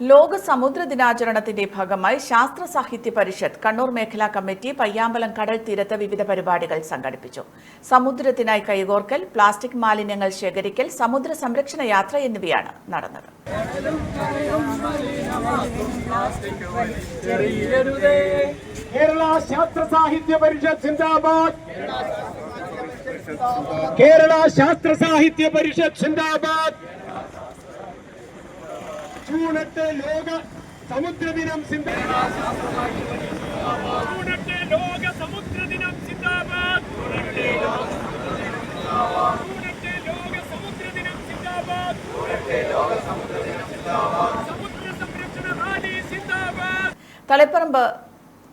ലോക സമുദ്ര ദിനാചരണത്തിന്റെ ഭാഗമായി ശാസ്ത്ര സാഹിത്യ പരിഷത്ത് കണ്ണൂർ മേഖലാ കമ്മിറ്റി പയ്യാമ്പലം കടൽ തീരത്ത് വിവിധ പരിപാടികൾ സംഘടിപ്പിച്ചു. സമുദ്രത്തിനായി കൈകോർക്കൽ പ്ലാസ്റ്റിക് മാലിന്യങ്ങൾ ശേഖരിക്കൽ സമുദ്ര സംരക്ഷണ യാത്ര എന്നിവയാണ് നടന്നത്. കേരള ശാസ്ത്ര സാഹിത്യ പരിഷത്ത് സിന്ദാബാദ് കേരള ശാസ്ത്ര സാഹിത്യ പരിഷത്ത് ജൂൺ എട്ട് ലോക സമുദ്ര ദിനം ലോക സമുദ്ര ദിനം സിന്ദാബാദ്. ലോക സമുദ്ര ദിനം സിന്ദാബാദ്. സമുദ്ര സംരക്ഷണ റാലി സിന്ദാബാദ്. Taliparamba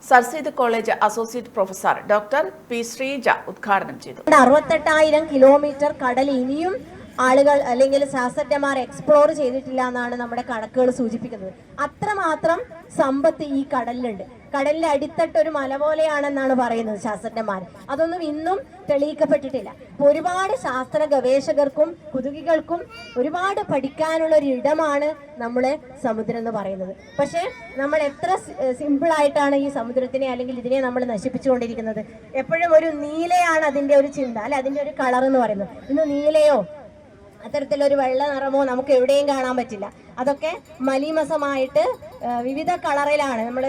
Sir Syed college associate professor doctor P Sreeja ഉദ്ഘാടനം ചെയ്തു. അറുപത്തെട്ടായിരം കിലോമീറ്റർ കടൽ ഇനിയും ആളുകൾ അല്ലെങ്കിൽ ശാസ്ത്രജ്ഞന്മാർ എക്സ്പ്ലോർ ചെയ്തിട്ടില്ല എന്നാണ് നമ്മുടെ കണക്കുകൾ സൂചിപ്പിക്കുന്നത്. അത്രമാത്രം സമ്പത്ത് ഈ കടലിലുണ്ട്. കടലിന്റെ അടിത്തട്ട് ഒരു മല പോലെയാണെന്നാണ് പറയുന്നത് ശാസ്ത്രജ്ഞന്മാർ. അതൊന്നും ഇന്നും തെളിയിക്കപ്പെട്ടിട്ടില്ല. ഒരുപാട് ശാസ്ത്ര ഗവേഷകർക്കും കുതുകികൾക്കും ഒരുപാട് പഠിക്കാനുള്ള ഒരു ഇടമാണ് നമ്മളെ സമുദ്രം എന്ന് പറയുന്നത്. പക്ഷേ നമ്മൾ എത്ര സിമ്പിൾ ആയിട്ടാണ് ഈ സമുദ്രത്തിനെ അല്ലെങ്കിൽ ഇതിനെ നമ്മൾ നശിപ്പിച്ചുകൊണ്ടിരിക്കുന്നത്? എപ്പോഴും ഒരു നീലയാണ് അതിന്റെ ഒരു ചിന്ത അല്ലെ? അതിന്റെ ഒരു കളർ എന്ന് പറയുന്നത്. ഇന്ന് നീലയോ അത്തരത്തിലൊരു വെള്ള നിറമോ നമുക്ക് എവിടെയും കാണാൻ പറ്റില്ല. അതൊക്കെ മലീമസമായിട്ട് വിവിധ കളറിലാണ്. നമ്മൾ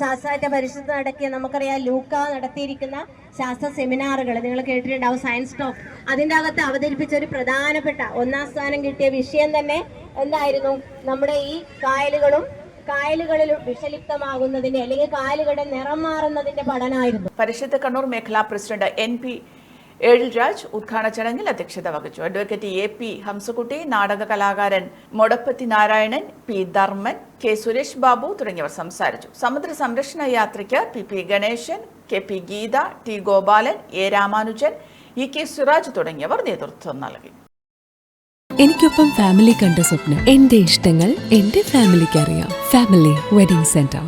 ശാസ്ത്രാറ്റ പരിശുദ്ധ നടത്തിയ നമുക്കറിയാം ലൂക്ക നടത്തിയിരിക്കുന്ന ശാസ്ത്ര സെമിനാറുകൾ നിങ്ങൾ കേട്ടിട്ടുണ്ടാവും സയൻസ് ടോക്ക്. അതിന്റെ അകത്ത് അവതരിപ്പിച്ച ഒരു പ്രധാനപ്പെട്ട ഒന്നാം സ്ഥാനം കിട്ടിയ വിഷയം തന്നെ എന്തായിരുന്നു? നമ്മുടെ ഈ കായലുകളും കായലുകളിൽ വിഷലിപ്തമാകുന്നതിന്റെ അല്ലെങ്കിൽ കായലുകളുടെ നിറം മാറുന്നതിന്റെ പഠനമായിരുന്നു പരിശുദ്ധ കണ്ണൂർ മേഖലാ പ്രസിഡന്റ് എൻ പി ഏഴിൽരാജ് ഉദ്ഘാടന ചടങ്ങിൽ അധ്യക്ഷത വഹിച്ചു. അഡ്വക്കേറ്റ് എ പി ഹംസകുട്ടി നാടക കലാകാരൻ മൊടപ്പത്തി നാരായണൻ പി ധർമ്മൻ കെ സുരേഷ് ബാബു തുടങ്ങിയവർ സംസാരിച്ചു. സമുദ്ര സംരക്ഷണ യാത്രയ്ക്ക് P P Ganesan K P Geetha T Gopalan A Ramanujan E K Siraj തുടങ്ങിയവർ നേതൃത്വം നൽകി. എനിക്കൊപ്പം ഫാമിലി കണ്ട സ്വപ്നം. എന്റെ ഇഷ്ടങ്ങൾ എന്റെ ഫാമിലിക്ക് അറിയാം. Family wedding centre